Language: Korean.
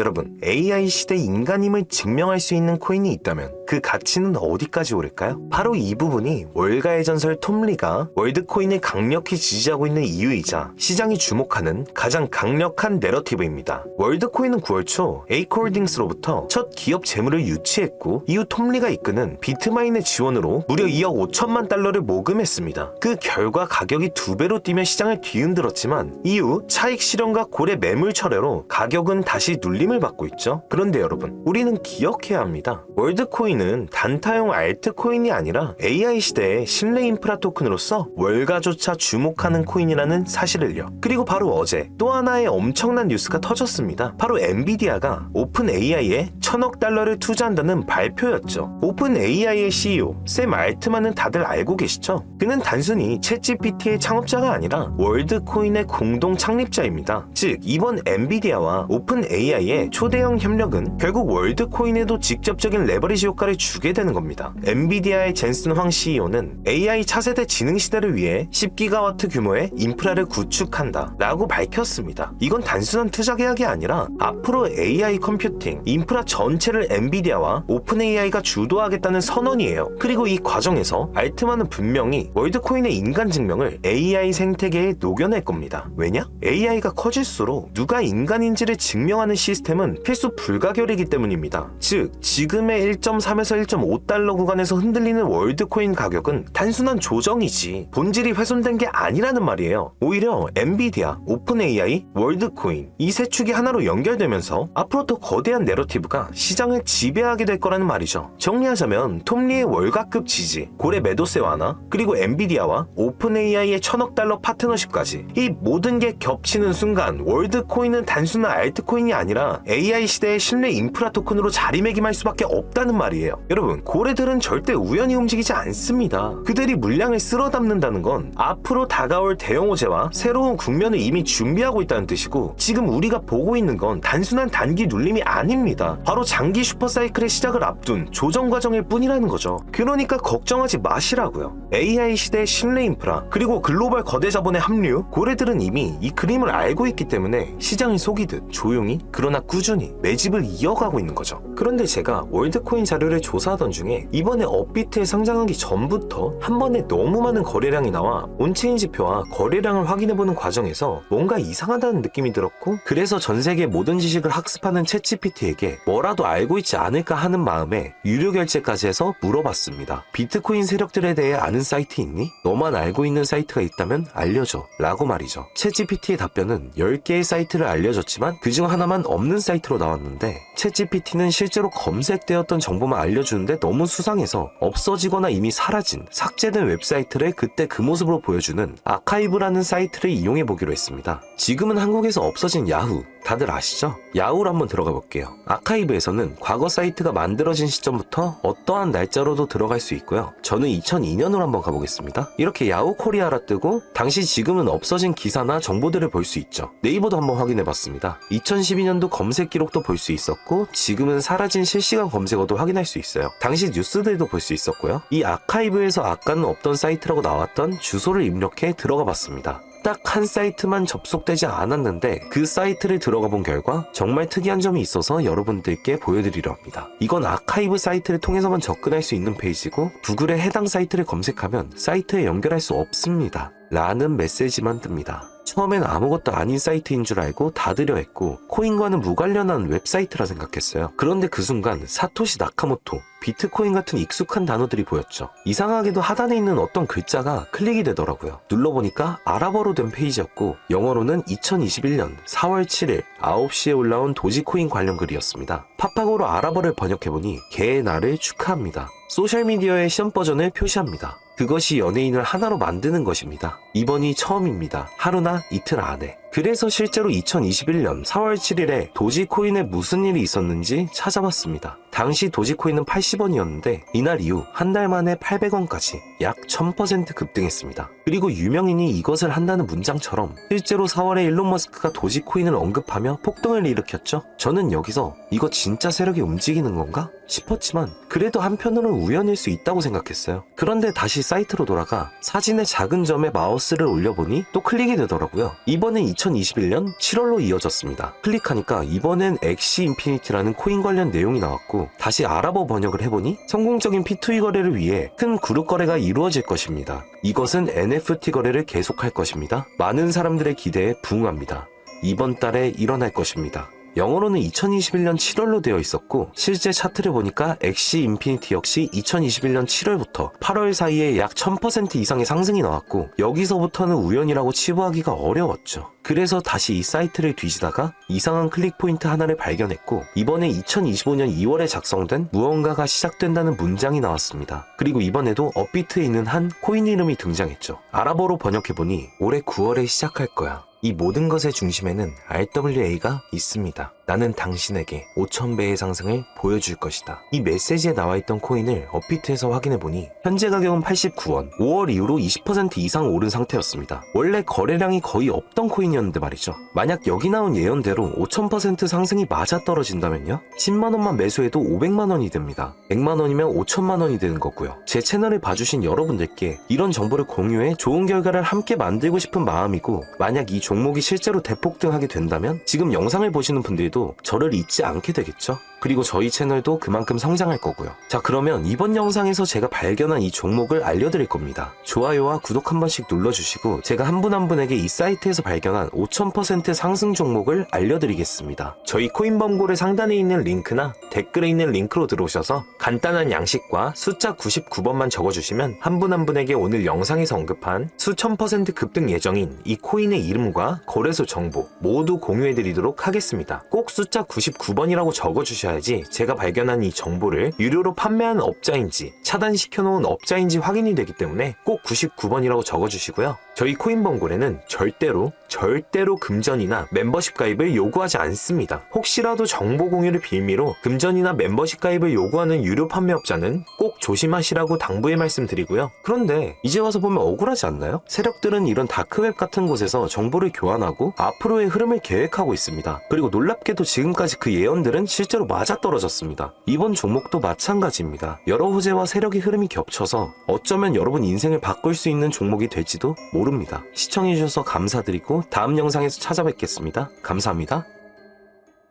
여러분, AI 시대 인간임을 증명할 수 있는 코인이 있다면 그 가치는 어디까지 오를까요? 바로 이 부분이 월가의 전설 톰리가 월드코인을 강력히 지지하고 있는 이유이자 시장이 주목하는 가장 강력한 내러티브입니다. 월드코인은 9월 초 에이코홀딩스로부터 첫 기업 재물을 유치했고 이후 톰리가 이끄는 비트마인의 지원으로 무려 2억 5천만 달러를 모금했습니다. 그 결과 가격이 두 배로 뛰며 시장을 뒤흔들었지만 이후 차익 실현과 고래 매물 철회로 가격은 다시 눌림을 받고 있죠. 그런데 여러분, 우리는 기억해야 합니다. 월드코인 은 단타용 알트코인이 아니라 AI 시대의 신뢰 인프라 토큰으로서 월가조차 주목하는 코인이라는 사실을요. 그리고 바로 어제 또 하나의 엄청난 뉴스가 터졌습니다. 바로 엔비디아가 오픈 AI에 천억 달러를 투자한다는 발표였죠. 오픈 AI의 CEO 샘 알트만은 다들 알고 계시죠? 그는 단순히 챗GPT의 창업자가 아니라 월드코인의 공동 창립자입니다. 즉 이번 엔비디아와 오픈 AI의 초대형 협력은 결국 월드코인에도 직접적인 레버리지 효과를 주게 되는 겁니다. 엔비디아의 젠슨 황 CEO는 AI 차세대 지능 시대를 위해 10기가와트 규모의 인프라를 구축한다 라고 밝혔습니다. 이건 단순한 투자 계약이 아니라 앞으로 AI 컴퓨팅, 인프라 전체를 엔비디아와 오픈 AI가 주도하겠다는 선언이에요. 그리고 이 과정에서 알트만은 분명히 월드코인의 인간 증명을 AI 생태계에 녹여낼 겁니다. 왜냐? AI가 커질수록 누가 인간인지를 증명하는 시스템은 필수 불가결이기 때문입니다. 즉, 지금의 1.3 에서 1.5달러 구간에서 흔들리는 월드코인 가격은 단순한 조정이지 본질이 훼손된 게 아니라는 말이에요. 오히려 엔비디아, 오픈 AI, 월드코인 이 세 축이 하나로 연결되면서 앞으로 더 거대한 내러티브가 시장을 지배하게 될 거라는 말이죠. 정리하자면 톰리의 월가급 지지, 고래 매도세 완화, 그리고 엔비디아와 오픈 AI의 천억 달러 파트너십까지 이 모든 게 겹치는 순간 월드코인은 단순한 알트코인이 아니라 AI 시대의 신뢰 인프라 토큰으로 자리매김할 수밖에 없다는 말이에요. 여러분, 고래들은 절대 우연히 움직이지 않습니다. 그들이 물량을 쓸어 담는다는 건 앞으로 다가올 대형 호재와 새로운 국면을 이미 준비하고 있다는 뜻이고 지금 우리가 보고 있는 건 단순한 단기 눌림이 아닙니다. 바로 장기 슈퍼사이클의 시작을 앞둔 조정 과정일 뿐이라는 거죠. 그러니까 걱정하지 마시라고요. AI 시대의 신뢰 인프라 그리고 글로벌 거대 자본의 합류 고래들은 이미 이 그림을 알고 있기 때문에 시장을 속이듯 조용히 그러나 꾸준히 매집을 이어가고 있는 거죠. 그런데 제가 월드코인 자료를 조사하던 중에 이번에 업비트에 상장하기 전부터 한 번에 너무 많은 거래량이 나와 온체인 지표와 거래량을 확인해보는 과정에서 뭔가 이상하다는 느낌이 들었고 그래서 전 세계 모든 지식을 학습하는 챗GPT에게 뭐라도 알고 있지 않을까 하는 마음에 유료 결제까지 해서 물어봤습니다. 비트코인 세력들에 대해 아는 사이트 있니? 너만 알고 있는 사이트가 있다면 알려줘 라고 말이죠. 챗GPT의 답변은 10개의 사이트를 알려줬지만 그중 하나만 없는 사이트로 나왔는데 챗GPT는 실제로 검색되었던 정보만 알려주는데 너무 수상해서 없어지거나 이미 사라진 삭제된 웹사이트를 그때 그 모습으로 보여주는 아카이브라는 사이트를 이용해 보기로 했습니다. 지금은 한국에서 없어진 야후 다들 아시죠? 야후로 한번 들어가 볼게요. 아카이브에서는 과거 사이트가 만들어진 시점부터 어떠한 날짜로도 들어갈 수 있고요. 저는 2002년으로 한번 가보겠습니다. 이렇게 야후 코리아라 뜨고 당시 지금은 없어진 기사나 정보들을 볼 수 있죠. 네이버도 한번 확인해 봤습니다. 2012년도 검색 기록도 볼 수 있었고 지금은 사라진 실시간 검색어도 확인할 수 있어요. 당시 뉴스들도 볼 수 있었고요. 이 아카이브에서 아까는 없던 사이트라고 나왔던 주소를 입력해 들어가 봤습니다. 딱한 사이트만 접속되지 않았는데 그 사이트를 들어가 본 결과 정말 특이한 점이 있어서 여러분들께 보여드리려 합니다. 이건 아카이브 사이트를 통해서만 접근할 수 있는 페이지고 구글에 해당 사이트를 검색하면 사이트에 연결할 수 없습니다. 라는 메시지만 뜹니다. 처음엔 아무것도 아닌 사이트인 줄 알고 닫으려 했고 코인과는 무관련한 웹사이트라 생각했어요. 그런데 그 순간 사토시 나카모토, 비트코인 같은 익숙한 단어들이 보였죠. 이상하게도 하단에 있는 어떤 글자가 클릭이 되더라고요. 눌러보니까 아랍어로 된 페이지였고 영어로는 2021년 4월 7일 9시에 올라온 도지코인 관련 글이었습니다. 팝하고로 아랍어를 번역해보니 개의 날을 축하합니다. 소셜미디어의 시험 버전을 표시합니다. 그것이 연예인을 하나로 만드는 것입니다. 이번이 처음입니다. 하루나 이틀 안에. 그래서 실제로 2021년 4월 7일에 도지코인에 무슨 일이 있었는지 찾아봤습니다. 당시 도지코인은 80원이었는데 이날 이후 한 달 만에 800원까지 약 1000% 급등했습니다. 그리고 유명인이 이것을 한다는 문장처럼 실제로 4월에 일론 머스크가 도지코인을 언급하며 폭등을 일으켰죠. 저는 여기서 이거 진짜 세력이 움직이는 건가? 싶었지만 그래도 한편으로는 우연일 수 있다고 생각했어요. 그런데 다시 사이트로 돌아가 사진의 작은 점에 마우스를 올려보니 또 클릭이 되더라고요. 이번엔 2021년 7월로 이어졌습니다. 클릭하니까 이번엔 엑시 인피니티라는 코인 관련 내용이 나왔고 다시 아랍어 번역을 해보니 성공적인 P2E 거래를 위해 큰 그룹 거래가 이루어질 것입니다. 이것은 NFT 거래를 계속할 것입니다. 많은 사람들의 기대에 부응합니다. 이번 달에 일어날 것입니다. 영어로는 2021년 7월로 되어 있었고 실제 차트를 보니까 엑시 인피니티 역시 2021년 7월부터 8월 사이에 약 1000% 이상의 상승이 나왔고 여기서부터는 우연이라고 치부하기가 어려웠죠. 그래서 다시 이 사이트를 뒤지다가 이상한 클릭 포인트 하나를 발견했고 이번에 2025년 2월에 작성된 무언가가 시작된다는 문장이 나왔습니다. 그리고 이번에도 업비트에 있는 한 코인 이름이 등장했죠. 아랍어로 번역해보니 올해 9월에 시작할 거야. 이 모든 것의 중심에는 RWA가 있습니다. 나는 당신에게 5,000배의 상승을 보여줄 것이다. 이 메시지에 나와 있던 코인을 업비트에서 확인해 보니 현재 가격은 89원, 5월 이후로 20% 이상 오른 상태였습니다. 원래 거래량이 거의 없던 코인이었는데 말이죠. 만약 여기 나온 예언대로 5,000% 상승이 맞아 떨어진다면요? 10만 원만 매수해도 500만 원이 됩니다. 100만 원이면 5천만 원이 되는 거고요. 제 채널을 봐주신 여러분들께 이런 정보를 공유해 좋은 결과를 함께 만들고 싶은 마음이고 만약 이 종목이 실제로 대폭등하게 된다면 지금 영상을 보시는 분들도 저를 잊지 않게 되겠죠? 그리고 저희 채널도 그만큼 성장할 거고요. 자, 그러면 이번 영상에서 제가 발견한 이 종목을 알려드릴 겁니다. 좋아요와 구독 한 번씩 눌러주시고 제가 한 분한 분에게 이 사이트에서 발견한 5000% 상승 종목을 알려드리겠습니다. 저희 코인범고래 상단에 있는 링크나 댓글에 있는 링크로 들어오셔서 간단한 양식과 숫자 99번만 적어주시면 한분한 분에게 오늘 영상에서 언급한 수천 퍼센트 급등 예정인 이 코인의 이름과 거래소 정보 모두 공유해드리도록 하겠습니다. 꼭 숫자 99번이라고 적어주셔야 지 제가 발견한 이 정보를 유료로 판매하는 업자인지 차단시켜놓은 업자인지 확인이 되기 때문에 꼭 99번이라고 적어주시고요. 저희 코인번고래는 절대로 절대로 금전이나 멤버십 가입을 요구하지 않습니다. 혹시라도 정보 공유를 빌미로 금전이나 멤버십 가입을 요구하는 유료 판매업자는 꼭 조심하시라고 당부의 말씀드리고요. 그런데 이제 와서 보면 억울하지 않나요? 세력들은 이런 다크웹 같은 곳에서 정보를 교환하고 앞으로의 흐름을 계획하고 있습니다. 그리고 놀랍게도 지금까지 그 예언들은 실제로 맞아떨어졌습니다. 이번 종목도 마찬가지입니다. 여러 호재와 세력의 흐름이 겹쳐서 어쩌면 여러분 인생을 바꿀 수 있는 종목이 될지도 모릅니다. 시청해주셔서 감사드리고 다음 영상에서 찾아뵙겠습니다. 감사합니다.